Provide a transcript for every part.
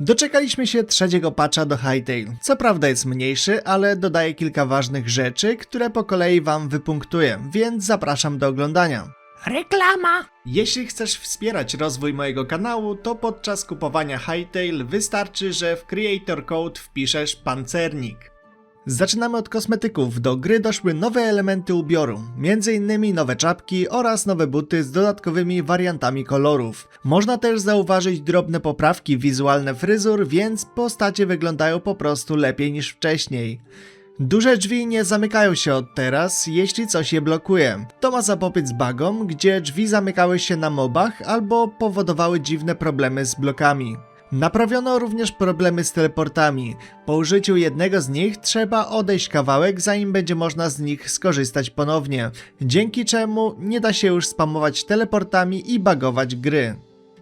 Doczekaliśmy się trzeciego patcha do Hytale. Co prawda jest mniejszy, ale dodaje kilka ważnych rzeczy, które po kolei wam wypunktuję, więc zapraszam do oglądania. Reklama! Jeśli chcesz wspierać rozwój mojego kanału, to podczas kupowania Hytale wystarczy, że w Creator Code wpiszesz pancernik. Zaczynamy od kosmetyków. Do gry doszły nowe elementy ubioru, m.in. nowe czapki oraz nowe buty z dodatkowymi wariantami kolorów. Można też zauważyć drobne poprawki wizualne fryzur, więc postacie wyglądają po prostu lepiej niż wcześniej. Duże drzwi nie zamykają się od teraz, jeśli coś je blokuje. To ma zapobiec bugom, gdzie drzwi zamykały się na mobach albo powodowały dziwne problemy z blokami. Naprawiono również problemy z teleportami. Po użyciu jednego z nich trzeba odejść kawałek, zanim będzie można z nich skorzystać ponownie, dzięki czemu nie da się już spamować teleportami i bagować gry.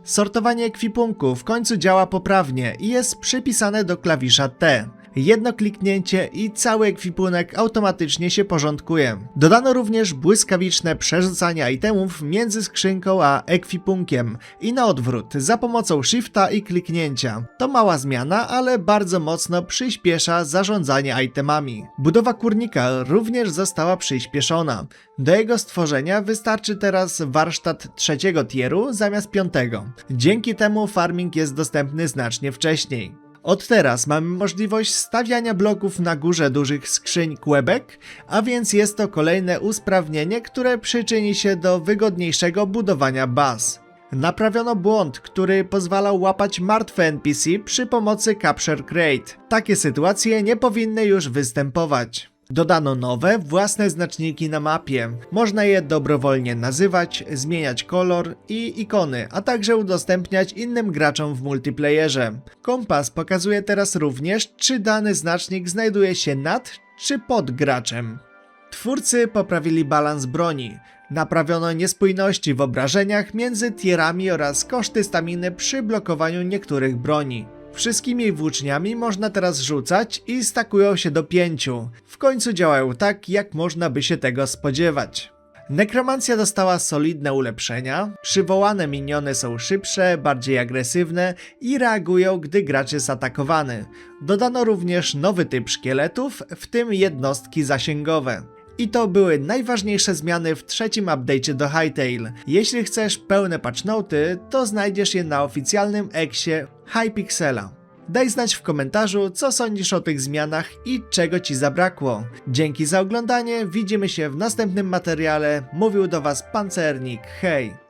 Sortowanie ekwipunku w końcu działa poprawnie i jest przypisane do klawisza T. Jedno kliknięcie i cały ekwipunek automatycznie się porządkuje. Dodano również błyskawiczne przerzucanie itemów między skrzynką a ekwipunkiem i na odwrót za pomocą shifta i kliknięcia. To mała zmiana, ale bardzo mocno przyspiesza zarządzanie itemami. Budowa kurnika również została przyspieszona. Do jego stworzenia wystarczy teraz warsztat trzeciego tieru zamiast piątego. Dzięki temu farming jest dostępny znacznie wcześniej. Od teraz mamy możliwość stawiania bloków na górze dużych skrzyń kłebek, a więc jest to kolejne usprawnienie, które przyczyni się do wygodniejszego budowania baz. Naprawiono błąd, który pozwalał łapać martwe NPC przy pomocy Capture Crate. Takie sytuacje nie powinny już występować. Dodano nowe, własne znaczniki na mapie. Można je dobrowolnie nazywać, zmieniać kolor i ikony, a także udostępniać innym graczom w multiplayerze. Kompas pokazuje teraz również, czy dany znacznik znajduje się nad czy pod graczem. Twórcy poprawili balans broni. Naprawiono niespójności w obrażeniach między tierami oraz koszty staminy przy blokowaniu niektórych broni. Wszystkimi włóczniami można teraz rzucać i stakują się do pięciu. W końcu działają tak, jak można by się tego spodziewać. Nekromancja dostała solidne ulepszenia, przywołane miniony są szybsze, bardziej agresywne i reagują, gdy gracz jest atakowany. Dodano również nowy typ szkieletów, w tym jednostki zasięgowe. I to były najważniejsze zmiany w trzecim update'cie do Hytale. Jeśli chcesz pełne patchnoty, to znajdziesz je na oficjalnym eksie Hypixela. Daj znać w komentarzu, co sądzisz o tych zmianach i czego ci zabrakło. Dzięki za oglądanie, widzimy się w następnym materiale. Mówił do Was Pancernik, hej!